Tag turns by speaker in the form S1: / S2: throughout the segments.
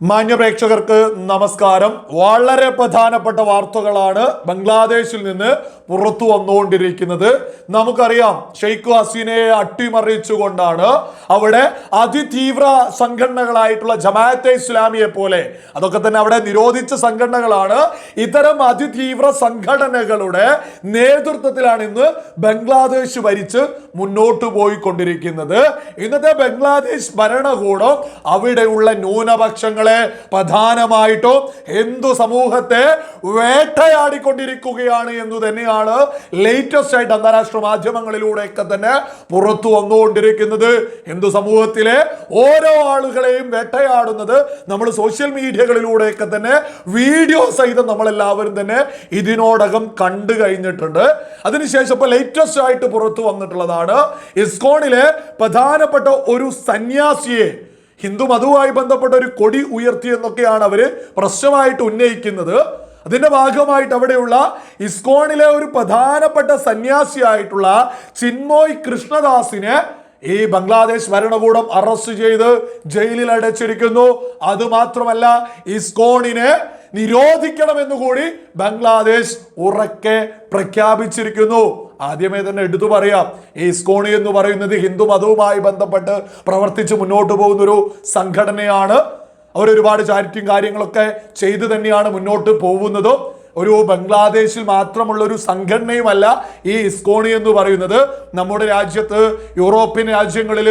S1: മാന്യ പ്രേക്ഷകർക്ക് നമസ്കാരം. വളരെ പ്രധാനപ്പെട്ട വാർത്തകളാണ് ബംഗ്ലാദേശിൽ നിന്ന് പുറത്തു വന്നുകൊണ്ടിരിക്കുന്നത്. നമുക്കറിയാം ഷെയ്ഖ് ഹസീനയെ അട്ടിമറിച്ചുകൊണ്ടാണ് അവിടെ അതിതീവ്ര സംഘടനകളായിട്ടുള്ള ജമാഅത്തെ ഇസ്ലാമിയെ പോലെ അതൊക്കെ തന്നെ അവിടെ നിരോധിച്ച സംഘടനകളാണ് ഇത്തരം അതിതീവ്ര സംഘടനകളുടെ നേതൃത്വത്തിലാണ് ഇന്ന് ബംഗ്ലാദേശ് ഭരിച്ച് മുന്നോട്ട് പോയിക്കൊണ്ടിരിക്കുന്നത്. ഇന്നത്തെ ബംഗ്ലാദേശ് ഭരണകൂടം അവിടെയുള്ള ന്യൂനപക്ഷങ്ങളെ പ്രധാനമായിട്ടും ഹിന്ദു സമൂഹത്തെ വേട്ടയാടിക്കൊണ്ടിരിക്കുകയാണ് എന്ന് തന്നെയാണ് ലേറ്റസ്റ്റ് ആയിട്ട് അന്താരാഷ്ട്ര മാധ്യമങ്ങളിലൂടെയൊക്കെ തന്നെ പുറത്തു വന്നുകൊണ്ടിരിക്കുന്നത്. ഹിന്ദു സമൂഹത്തിലെ ഓരോ ആളുകളെയും വേട്ടയാടുന്നത് നമ്മൾ സോഷ്യൽ മീഡിയകളിലൂടെയൊക്കെ തന്നെ വീഡിയോ സഹിതം നമ്മളെല്ലാവരും തന്നെ ഇതിനോടകം കണ്ടു കഴിഞ്ഞിട്ടുണ്ട്. അതിനുശേഷം ഇപ്പോൾ ലേറ്റസ്റ്റ് ആയിട്ട് പുറത്തു വന്നിട്ടുള്ളതാണ് ഇസ്കോണിലെ പ്രധാനപ്പെട്ട ഒരു സന്യാസിയെ ഹിന്ദു മതവുമായി ബന്ധപ്പെട്ട ഒരു കൊടി ഉയർത്തി എന്നൊക്കെയാണ് അവർ പ്രശ്നമായിട്ട് ഉന്നയിക്കുന്നത്. അതിന്റെ ഭാഗമായിട്ട് അവിടെയുള്ള ഇസ്കോണിലെ ഒരു പ്രധാനപ്പെട്ട സന്യാസിയായിട്ടുള്ള ചിന്മോയ് കൃഷ്ണദാസിനെ ഈ ബംഗ്ലാദേശ് ഭരണകൂടം അറസ്റ്റ് ചെയ്ത് ജയിലിൽ അടച്ചിരിക്കുന്നു. അതുമാത്രമല്ല ഇസ്കോണിനെ നിരോധിക്കണമെന്നുകൂടി ബംഗ്ലാദേശ് ഉറക്കെ പ്രഖ്യാപിച്ചിരിക്കുന്നു. ആദ്യമേ തന്നെ എടുത്തു പറയാം. ഈ സ്കോണി എന്ന് പറയുന്നത് ഹിന്ദു മതവുമായി ബന്ധപ്പെട്ട് പ്രവർത്തിച്ച് മുന്നോട്ട് പോകുന്ന ഒരു സംഘടനയാണ്. അവരൊരുപാട് ചാരിറ്റിയും കാര്യങ്ങളൊക്കെ ചെയ്തു തന്നെയാണ് മുന്നോട്ട് പോകുന്നത്. ഒരു ബംഗ്ലാദേശിൽ മാത്രമുള്ള ഒരു സംഘടനയുമല്ല ഈ ഇസ്കോണി എന്ന് പറയുന്നത്. നമ്മുടെ രാജ്യത്ത് യൂറോപ്യൻ രാജ്യങ്ങളിൽ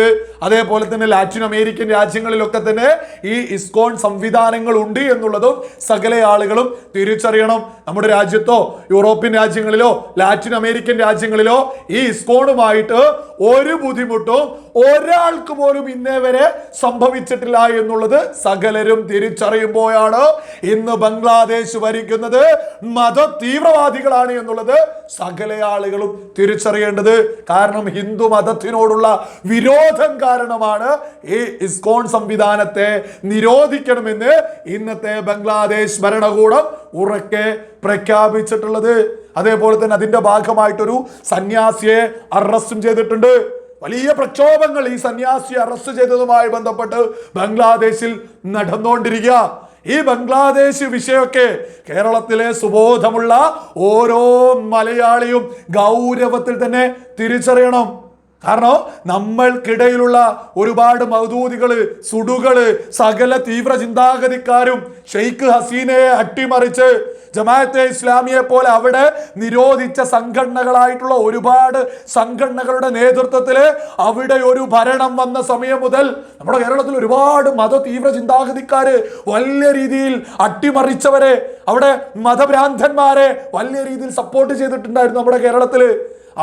S1: അതേപോലെ തന്നെ ലാറ്റിൻ അമേരിക്കൻ രാജ്യങ്ങളിലൊക്കെ തന്നെ ഈ ഇസ്കോൺ സംവിധാനങ്ങൾ ഉണ്ട് എന്നുള്ളതും സകല ആളുകളും തിരിച്ചറിയണം. നമ്മുടെ രാജ്യത്തോ യൂറോപ്യൻ രാജ്യങ്ങളിലോ ലാറ്റിൻ അമേരിക്കൻ രാജ്യങ്ങളിലോ ഈ ഇസ്കോണുമായിട്ട് ഒരു ബുദ്ധിമുട്ടും ഒരാൾക്ക് പോലും ഇന്നേ വരെ സംഭവിച്ചിട്ടില്ല എന്നുള്ളത് സകലരും തിരിച്ചറിയുമ്പോഴാണ് ഇന്ന് ബംഗ്ലാദേശ് ഭരിക്കുന്നത് മത തീവ്രവാദികളാണ് എന്നുള്ളത് സകല ആളുകളും തിരിച്ചറിയേണ്ടത്. കാരണം ഹിന്ദു മതത്തിനോടുള്ള വിരോധം കാരണമാണ് ഈ ഇസ്കോൺ സംവിധാനത്തെ നിരോധിക്കണമെന്ന് ഇന്നത്തെ ബംഗ്ലാദേശ് ഭരണകൂടം ഉറക്കെ പ്രഖ്യാപിച്ചിട്ടുള്ളത്. അതേപോലെ തന്നെ അതിന്റെ ഭാഗമായിട്ടൊരു സന്യാസിയെ അറസ്റ്റും ചെയ്തിട്ടുണ്ട്. വലിയ പ്രക്ഷോഭങ്ങൾ ഈ സന്യാസി അറസ്റ്റ് ചെയ്തതുമായി ബന്ധപ്പെട്ട് ബംഗ്ലാദേശിൽ നടന്നുകൊണ്ടിരിക്കുക. ഈ ബംഗ്ലാദേശ് വിഷയമൊക്കെ കേരളത്തിലെ സുബോധമുള്ള ഓരോ മലയാളിയും ഗൗരവത്തിൽ തന്നെ തിരിച്ചറിയണം. കാരണം നമ്മൾക്കിടയിലുള്ള ഒരുപാട് മൗദൂദികൾ സുടുകൾ സകല തീവ്ര ചിന്താഗതിക്കാരും ഷെയ്ഖ് ഹസീനയെ അട്ടിമറിച്ച് ജമാഅത്തെ ഇസ്ലാമിയെ പോലെ അവിടെ നിരോധിച്ച സംഘടനകളായിട്ടുള്ള ഒരുപാട് സംഘടനകളുടെ നേതൃത്വത്തിൽ അവിടെ ഒരു ഭരണം വന്ന സമയം മുതൽ നമ്മുടെ കേരളത്തിൽ ഒരുപാട് മത തീവ്ര ചിന്താഗതിക്കാര് വലിയ രീതിയിൽ അട്ടിമറിച്ചവരെ അവിടെ മതഭ്രാന്തന്മാരെ വലിയ രീതിയിൽ സപ്പോർട്ട് ചെയ്തിട്ടുണ്ടായിരുന്നു നമ്മുടെ കേരളത്തിൽ.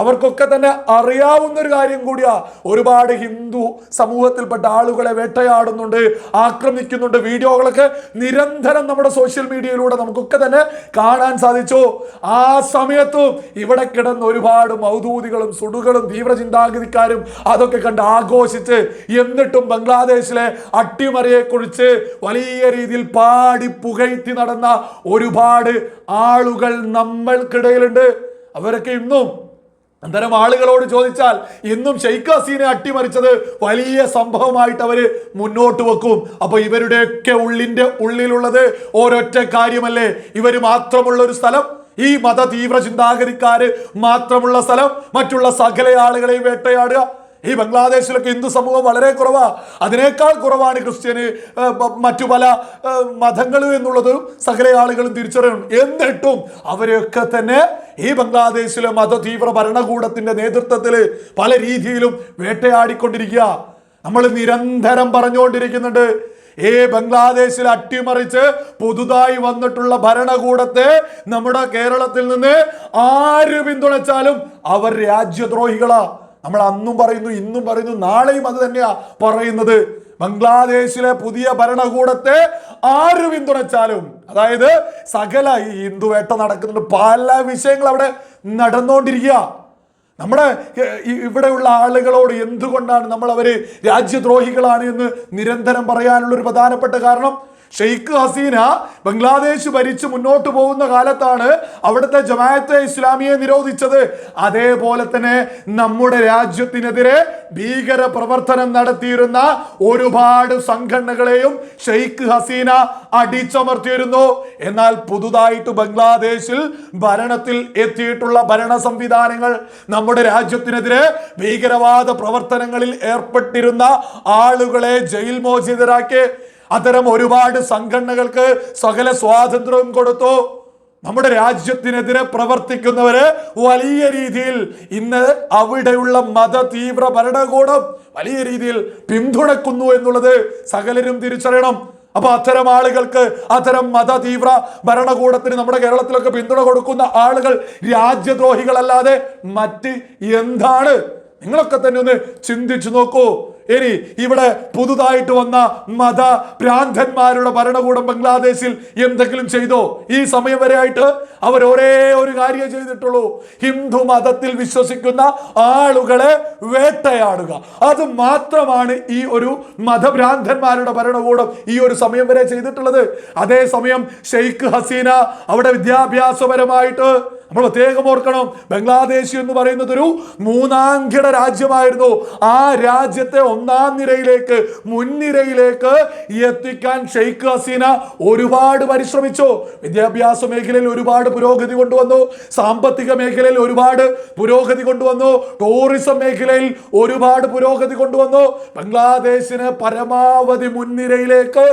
S1: അവർക്കൊക്കെ തന്നെ അറിയാവുന്ന ഒരു കാര്യം കൂടിയാ. ഒരുപാട് ഹിന്ദു സമൂഹത്തിൽപ്പെട്ട ആളുകളെ വേട്ടയാടുന്നുണ്ട് ആക്രമിക്കുന്നുണ്ട്. വീഡിയോകളൊക്കെ നിരന്തരം നമ്മുടെ സോഷ്യൽ മീഡിയയിലൂടെ നമുക്കൊക്കെ തന്നെ കാണാൻ സാധിച്ചു. ആ സമയത്തും ഇവിടെ കിടന്ന് ഒരുപാട് മൗദൂതികളും സുടുകളും തീവ്ര ചിന്താഗതിക്കാരും അതൊക്കെ കണ്ട് ആഘോഷിച്ച് എന്നിട്ടും ബംഗ്ലാദേശിലെ അട്ടിമറിയെക്കുറിച്ച് വലിയ രീതിയിൽ പാടി പുകഴ്ത്തി നടന്ന ഒരുപാട് ആളുകൾ നമ്മൾക്കിടയിലുണ്ട്. അവരൊക്കെ ഇന്നും അത്തരം ആളുകളോട് ചോദിച്ചാൽ ഇന്നും ഷെയ്ഖ് ഹസീനെ അട്ടിമറിച്ചത് വലിയ സംഭവമായിട്ട് അവർ മുന്നോട്ട് വെക്കും. അപ്പൊ ഇവരുടെയൊക്കെ ഉള്ളിന്റെ ഉള്ളിലുള്ളത് ഓരൊറ്റ കാര്യമല്ലേ? ഇവർ മാത്രമുള്ള ഒരു സ്ഥലം? ഈ മത തീവ്ര ചിന്താഗതിക്കാര് മാത്രമുള്ള സ്ഥലം? മറ്റുള്ള സകല ആളുകളെയും വേട്ടയാടുക? ഈ ബംഗ്ലാദേശിലൊക്കെ ഹിന്ദു സമൂഹം വളരെ കുറവാ. അതിനേക്കാൾ കുറവാണ് ക്രിസ്ത്യന് മറ്റു പല മതങ്ങൾ എന്നുള്ളതും സകല ആളുകളും തിരിച്ചറിയണം. എന്നിട്ടും അവരെയൊക്കെ തന്നെ ഈ ബംഗ്ലാദേശിലെ മതതീവ്ര ഭരണകൂടത്തിന്റെ നേതൃത്വത്തിൽ പല രീതിയിലും വേട്ടയാടിക്കൊണ്ടിരിക്കുക നമ്മൾ നിരന്തരം പറഞ്ഞുകൊണ്ടിരിക്കുന്നുണ്ട് ഈ ബംഗ്ലാദേശിൽ അട്ടിമറിച്ച് പുതുതായി വന്നിട്ടുള്ള ഭരണകൂടത്തെ നമ്മുടെ കേരളത്തിൽ നിന്ന് ആര് പിന്തുണച്ചാലും അവർ രാജ്യദ്രോഹികളാ. നമ്മൾ അന്നും പറയുന്നു ഇന്നും പറയുന്നു നാളെയും അത് തന്നെയാ പറയുന്നത്. ബംഗ്ലാദേശിലെ പുതിയ ഭരണകൂടത്തെ ആര് പിന്തുണച്ചാലും അതായത് സകല ഈ ഹിന്ദു വേട്ട നടക്കുന്നുണ്ട് പല വിഷയങ്ങൾ അവിടെ നടന്നുകൊണ്ടിരിക്കുക നമ്മുടെ ഇവിടെയുള്ള ആളുകളോട് എന്തുകൊണ്ടാണ് നമ്മൾ അവർ രാജ്യദ്രോഹികളാണ് എന്ന് നിരന്തരം പറയാനുള്ള ഒരു പ്രധാനപ്പെട്ട കാരണം? ഷെയ്ഖ് ഹസീന ബംഗ്ലാദേശ് ഭരിച്ച് മുന്നോട്ട് പോകുന്ന കാലത്താണ് അവിടുത്തെ ജമാഅത്തെ ഇസ്ലാമിയെ നിരോധിച്ചത്. അതേപോലെ തന്നെ നമ്മുടെ രാജ്യത്തിനെതിരെ ഭീകര പ്രവർത്തനം നടത്തിയിരുന്ന ഒരുപാട് സംഘടനകളെയും ഷെയ്ഖ് ഹസീന അടിച്ചമർത്തിയിരുന്നു. എന്നാൽ പുതുതായിട്ട് ബംഗ്ലാദേശിൽ ഭരണത്തിൽ എത്തിയിട്ടുള്ള ഭരണ സംവിധാനങ്ങൾ നമ്മുടെ രാജ്യത്തിനെതിരെ ഭീകരവാദ പ്രവർത്തനങ്ങളിൽ ഏർപ്പെട്ടിരുന്ന ആളുകളെ ജയിൽ മോചിതരാക്കി അത്തരം ഒരുപാട് സംഘടനകൾക്ക് സകല സ്വാതന്ത്ര്യവും കൊടുത്തു. നമ്മുടെ രാജ്യത്തിനെതിരെ പ്രവർത്തിക്കുന്നവര് വലിയ രീതിയിൽ ഇന്ന് അവിടെയുള്ള മത തീവ്ര ഭരണകൂടം വലിയ രീതിയിൽ പിന്തുണക്കുന്നു എന്നുള്ളത് സകലരും തിരിച്ചറിയണം. അപ്പൊ അത്തരം ആളുകൾക്ക് അത്തരം മത തീവ്ര ഭരണകൂടത്തിന് നമ്മുടെ കേരളത്തിലൊക്കെ പിന്തുണ കൊടുക്കുന്ന ആളുകൾ രാജ്യദ്രോഹികളല്ലാതെ മറ്റ് എന്താണ്? നിങ്ങളൊക്കെ തന്നെ ഒന്ന് ചിന്തിച്ചു നോക്കൂ. ഇനി ഇവിടെ പുതുതായിട്ട് വന്ന മത ഭ്രാന്തന്മാരുടെ ഭരണകൂടം ബംഗ്ലാദേശിൽ എന്തെങ്കിലും ചെയ്തോ? ഈ സമയം വരെ ആയിട്ട് അവർ ഒരേ ഒരു കാര്യം ചെയ്തിട്ടുള്ളൂ. ഹിന്ദു മതത്തിൽ വിശ്വസിക്കുന്ന ആളുകളെ വേട്ടയാടുക. അത് മാത്രമാണ് ഈ ഒരു മതഭ്രാന്തന്മാരുടെ ഭരണകൂടം ഈ ഒരു സമയം വരെ ചെയ്തിട്ടുള്ളത്. അതേസമയം ഷെയ്ഖ് ഹസീന അവിടെ വിദ്യാഭ്യാസപരമായിട്ട് നമ്മൾ പ്രത്യേകം ഓർക്കണം ബംഗ്ലാദേശ് എന്ന് പറയുന്നത് ഒരു മൂന്നാംകിട രാജ്യമായിരുന്നു. ആ രാജ്യത്തെ ഒന്നാം നിരയിലേക്ക് മുൻനിരയിലേക്ക് എത്തിക്കാൻ ഷെയ്ഖ് ഹസീന ഒരുപാട് പരിശ്രമിച്ചു. വിദ്യാഭ്യാസ മേഖലയിൽ ഒരുപാട് പുരോഗതി കൊണ്ടുവന്നു. സാമ്പത്തിക മേഖലയിൽ ഒരുപാട് പുരോഗതി കൊണ്ടുവന്നു. ടൂറിസം മേഖലയിൽ ഒരുപാട് പുരോഗതി കൊണ്ടുവന്നു. ബംഗ്ലാദേശിന് പരമാവധി മുൻനിരയിലേക്ക്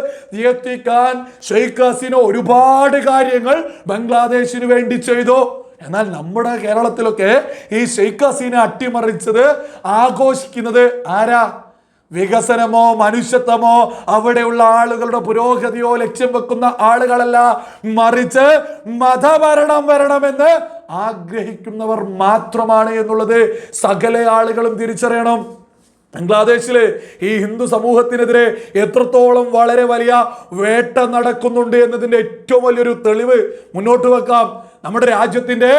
S1: എത്തിക്കാൻ ഷെയ്ഖ് ഹസീന ഒരുപാട് കാര്യങ്ങൾ ബംഗ്ലാദേശിന് വേണ്ടി ചെയ്തു. എന്നാൽ നമ്മുടെ കേരളത്തിലൊക്കെ ഈ ഷെയ്ഖ് ഹസീന അട്ടിമറിച്ചത് ആഘോഷിക്കുന്നത് ആരാ? വികസനമോ മനുഷ്യത്വമോ അവിടെയുള്ള ആളുകളുടെ പുരോഗതിയോ ലക്ഷ്യം വെക്കുന്ന ആളുകളല്ല. മറിച്ച് മതഭരണം വരണമെന്ന് ആഗ്രഹിക്കുന്നവർ മാത്രമാണ് എന്നുള്ളത് സകല ആളുകളും തിരിച്ചറിയണം. ബംഗ്ലാദേശിലെ ഈ ഹിന്ദു സമൂഹത്തിനെതിരെ എത്രത്തോളം വളരെ വലിയ വേട്ട നടക്കുന്നുണ്ട് എന്നതിന്റെ ഏറ്റവും വലിയൊരു തെളിവ് മുന്നോട്ട് വെക്കാം. നമ്മുടെ രാജ്യത്തിന്റെ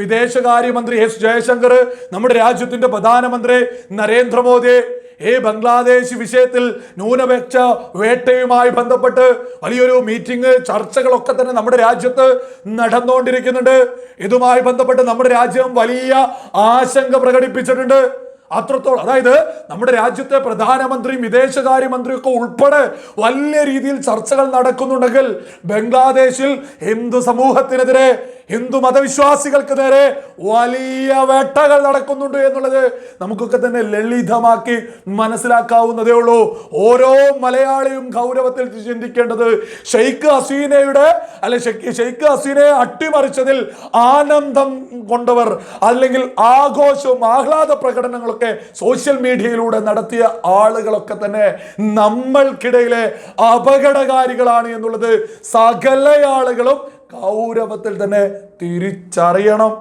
S1: വിദേശകാര്യമന്ത്രി എസ് ജയശങ്കർ നമ്മുടെ രാജ്യത്തിന്റെ പ്രധാനമന്ത്രി നരേന്ദ്രമോദി ഈ ബംഗ്ലാദേശ് വിഷയത്തിൽ ന്യൂനപക്ഷ വേട്ടയുമായി ബന്ധപ്പെട്ട് വലിയൊരു മീറ്റിംഗ് ചർച്ചകളൊക്കെ തന്നെ നമ്മുടെ രാജ്യത്ത് നടന്നുകൊണ്ടിരിക്കുന്നുണ്ട്. ഇതുമായി ബന്ധപ്പെട്ട് നമ്മുടെ രാജ്യം വലിയ ആശങ്ക പ്രകടിപ്പിച്ചിട്ടുണ്ട്. അത്രത്തോളം അതായത് നമ്മുടെ രാജ്യത്തെ പ്രധാനമന്ത്രിയും വിദേശകാര്യമന്ത്രിയും ഒക്കെ ഉൾപ്പെടെ വലിയ രീതിയിൽ ചർച്ചകൾ നടക്കുന്നുണ്ടെങ്കിൽ ബംഗ്ലാദേശിൽ ഹിന്ദു സമൂഹത്തിനെതിരെ ഹിന്ദു മതവിശ്വാസികൾക്ക് നേരെ വലിയ വേട്ടകൾ നടക്കുന്നുണ്ട് എന്നുള്ളത് നമുക്കൊക്കെ തന്നെ ലളിതമാക്കി മനസ്സിലാക്കാവുന്നതേ ഉള്ളൂ. ഓരോ മലയാളിയും ഗൗരവത്തിൽ ചിന്തിക്കേണ്ടത് ഷെയ്ഖ് ഹസീനയുടെ അല്ലെ ഷെയ്ഖ് ഹസീനയെ അട്ടിമറിച്ചതിൽ ആനന്ദം കൊണ്ടവർ അല്ലെങ്കിൽ ആഘോഷവും ആഹ്ലാദ പ്രകടനങ്ങളൊക്കെ സോഷ്യൽ മീഡിയയിലൂടെ നടത്തിയ ആളുകളൊക്കെ തന്നെ നമ്മൾക്കിടയിലെ അപകടകാരികളാണ് എന്നുള്ളത് സകല ആളുകളും ഗൗരവത്തിൽ തന്നെ തിരിച്ചറിയണം.